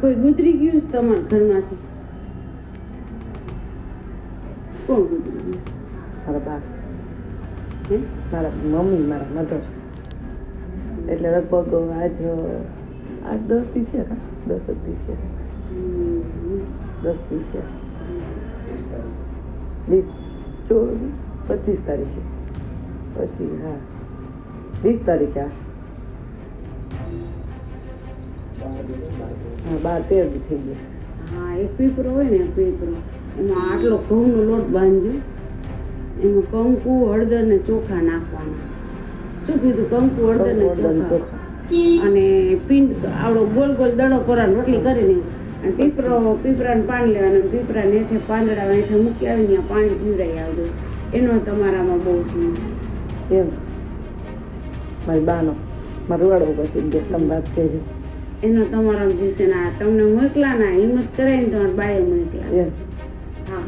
કોઈ ગુજરી ગયું છે તમારા ઘરમાંથી? કોણ ગુજરી ગયું છે? મારા બા. હે? મારા મમ્મી મારા મધર. એટલે લગભગ આજ આઠ દસથી થયા કા? દસ જ થી થયા. દસથી થયા. વીસ ચોવીસ પચીસ તારીખે. પચીસ હા. વીસ તારીખે હા. બાર તેર થઈ ગયો. હા એક પીપરો હોય ને પીપરો. એમાં આટલો ઘઉંનો લોટ બાંધજો એમાં કંકુ હળદર ને ચોખા નાખવાના. શું કીધું? કંકુ હળદર ને ચોખા. અને પિંડ આવડો ગોલ ગોલ દડો કરવાનો રોટલી કરીને અને પીપરો પીપરાને પાણી લેવાનું પીપરાને હેઠે પાંદડા હેઠે મૂકી આવીને ત્યાં પાણી પીવરાઈ આવજો. એનો તમારામાં બહુ છે. એમ. મારી બાનો. મારું વાળો પછી તમે વાત કહે છે. એનો તમારા દિવસે ના તમને મોકલા ના હિંમત કરાવીને તમારા બાએ મોકલા હા.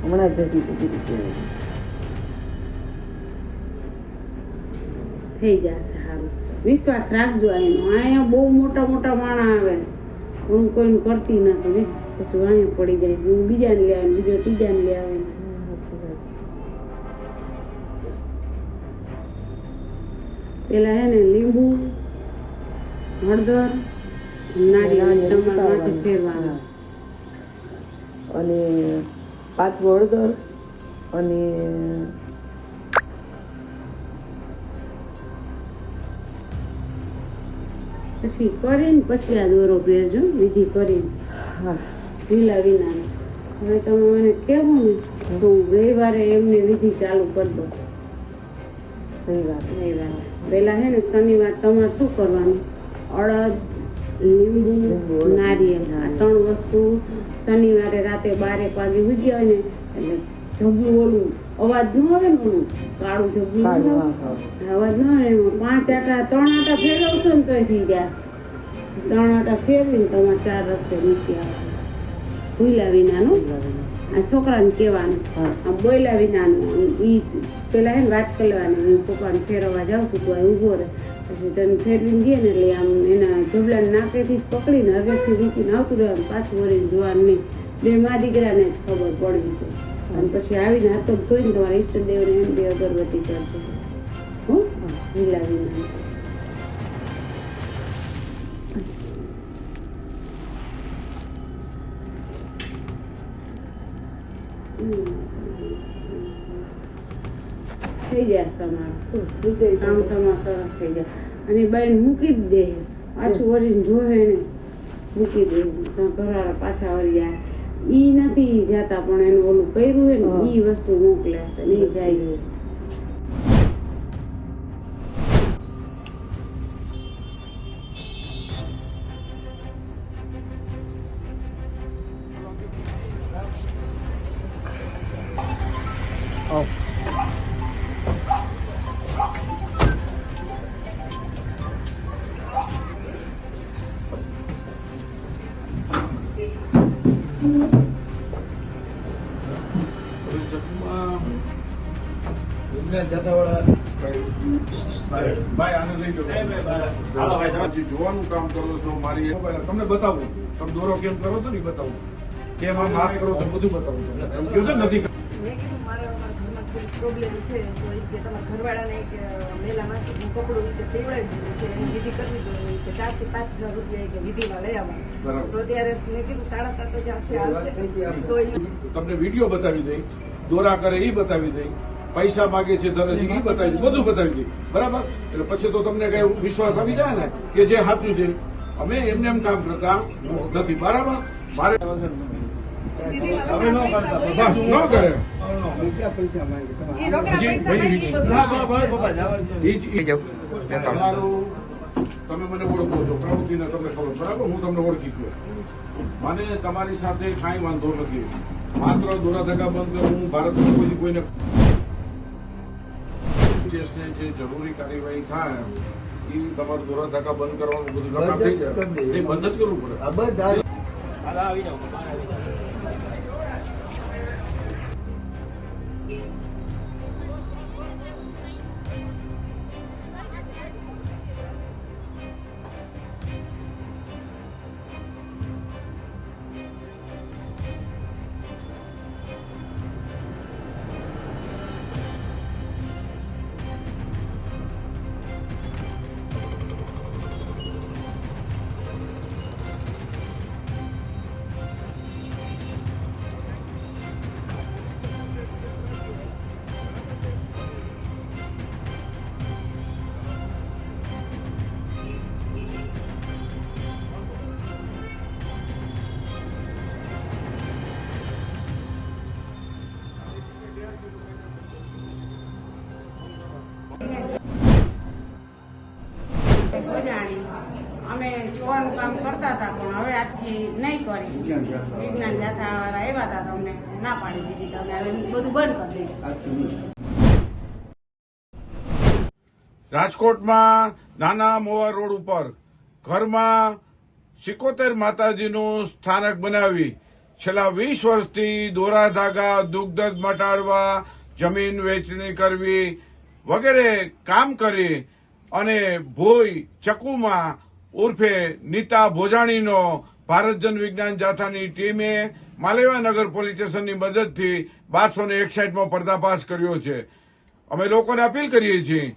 હમણાં જ જજી કીધી હતી થઈ જશે સારું વિશ્વાસ રાખજો એનો અહીંયા બહુ મોટા મોટા માણા આવે હું કોઈને કરતી નથી પછી અહીંયા પડી જાય બીજાને લે આવે બીજો ત્રીજાને લે આવે પેલા હે ને લીંબુ હળદર નારિયેળ ફેરવાનું. અને પાંચમો હળદર અને પછી કરીને પછી આ દોરો પહેરજો વિધિ કરીને. હા. ઢીલા વિના હવે તમે મને કહેવું ને તો હું રવિવારે એમને વિધિ ચાલુ કરી દઉં. રવિવારે પહેલા હે ને શનિવાર તમારે શું કરવાનું? અડદ લીંબુ નારિયેળ આ ત્રણ વસ્તુ શનિવારે રાતે બારેક વાગે ઉગી હોય ને એટલે જગ્યું ઓલું અવાજ ન આવે ને ઓલું કાળું આવે. હા. અવાજ ન આવે પાંચ આટા ત્રણ આટા ફેરવશો ને તોય થઈ જશે ત્રણ આટા ફેરવીને તમારે ચાર રસ્તે મૂકી આવશે ભૂલા વિનાનું. આ છોકરાને કહેવાનું આમ બોલ્યા વિનાનું ઈ પેલા એને વાત કરી લેવાની. પપ્પાને ફેરવવા જાઉં છું, તું ઊભો રહે. પછી તને ફેરવીને દે ને એટલે આમ એના જબલાને નાકેથી જ પકડીને હવેથી વીકીને આવતું રહેવાનું પાછું વળીને જોવાનું નહીં. બે મા દીકરાને જ ખબર પડી છે અને પછી આવીને હાથો ધોઈને તમારા ઈષ્ટદેવને એમ બે અગરબત્તી કરજો. હો? લીલા વિના થઈ જાય તમારું. કામ તમારું સરસ થઈ જાય. અને બેન મૂકી જ દે. પાછું વરીને જોવે ને. મૂકી દે. ઘરવાળા પાછા વળી જાય. ઈ નથી જાતા પણ એનું ઓલું કર્યું હોય ને ઈ વસ્તુ મોકલે છે. ને જાય. જે જોવાનું કામ કરો છો મારી તમને બતાવું. તમે દોરો કેમ કરો છો ને બતાવું. કેમ આમ હાથ કરો તો બધું બતાવું તમને. એમ કહ્યું નથી પ્રોબ્લેમ છે તો એ કે તમારા ઘરવાળાને કે મેલા હું કપડું કે પીવડાવી દીધું છે એની વિધિ કરવી જોઈએ કે ચારથી પાંચ હજાર રૂપિયા કે વિધિમાં લઈ આવવા તો ત્યારે મેં કીધું સાડા સાત હજાર છે આવશે તો તમને વીડિયો બતાવી દઈ દોરા કરે એ બતાવી દઈ પૈસા માગે છે ધરે એ બતાવી બધું બતાવી દઈ બરાબર? એટલે પછી તો તમને કઈ વિશ્વાસ આવી જાય ને કે જે સાચું છે. અમે એમને એમ કામ કરતા નથી. બરાબર? મારે પૈસા ન કરે. ઈ રોકડા હજી પૈસા ભાઈ માંગી બધું ઈ જ- ઈ તમારું તમે મને ઓળખો છો પ્રવૃત્તિને તમને ખબર બરાબર? હું તમને ઓળખી છું મને તમારી સાથે કાંઈ વાંધો નથી. માત્ર દોરા ધગા બંધ હું ભારતમાં કોઈ કોઈને દેશને જે જરૂરી કાર્યવાહી થાય એ તમારે દોરા બંધ કરવાનું બધું થઈ જાય એ બંધ જ કરવું પડે. અમે કામ કરતા હતા, પણ હવે આજથી નહીં કરી. વિજ્ઞાન જાથા વાળા આવ્યા હતા તમને ના પાડી દીધી કે હવે બધું બંધ કરી રાજકોટમાં નાના મોવા રોડ ઉપર ઘરમાં સિકોતેર માતાજીનું સ્થાનક બનાવી છેલ્લા વીસ વર્ષથી દોરા ધાગા દુગ્ધ મટાડવા જમીન વેચણી કરવી વગેરે કામ કરી અને ભોઈ ચકુમાં ઉર્ફે નીતા ભોજાણીનો ભારત જન વિજ્ઞાન જાથાની ટીમે માલેવા નગર પોલીસ સ્ટેશનની મદદથી બારસો ને એકસાઠમાં પર્દાફાશ કર્યો છે. અમે લોકોને અપીલ કરીએ છીએ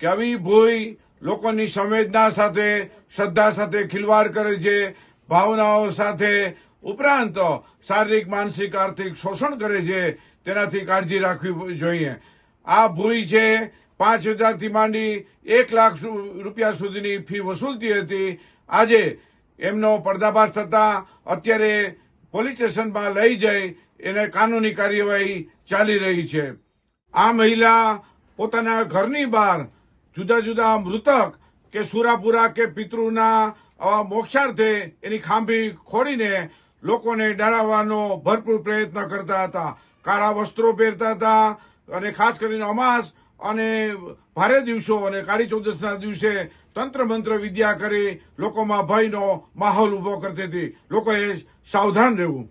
કે આવી ભોઈ લોકોની સંવેદના સાથે, શ્રદ્ધા સાથે ખિલવાડ કરે છે, ભાવનાઓ સાથે ઉપરાંત શારીરિક, માનસિક, આર્થિક શોષણ કરે છે, તેનાથી કાળજી રાખવી જોઈએ. આ ભૂઈ છે પાંચ હજારથી માંડી એક લાખ રૂપિયા સુધીની ફી વસૂલતી હતી. આજે એમનો પર્દાફાશ થતા અત્યારે પોલીસ સ્ટેશનમાં લઈ જઈ એને કાનૂની કાર્યવાહી ચાલી રહી છે. આ મહિલા પોતાના ઘરની બહાર જુદા જુદા મૃતક કે સુરાપુરા કે પિતૃના મોક્ષાર્થે એની ખાંભી ખોડીને લોકોને ડરાવવાનો ભરપૂર પ્રયત્ન કરતા હતા. કાળા વસ્ત્રો પહેરતા હતા અને ખાસ કરીને અમાસ અને ભારે દિવસો અને કાળી ચૌદસના દિવસે તંત્ર મંત્ર વિદ્યા કરી લોકોમાં ભયનો માહોલ ઊભો કરતી હતી. લોકોએ સાવધાન રહેવું.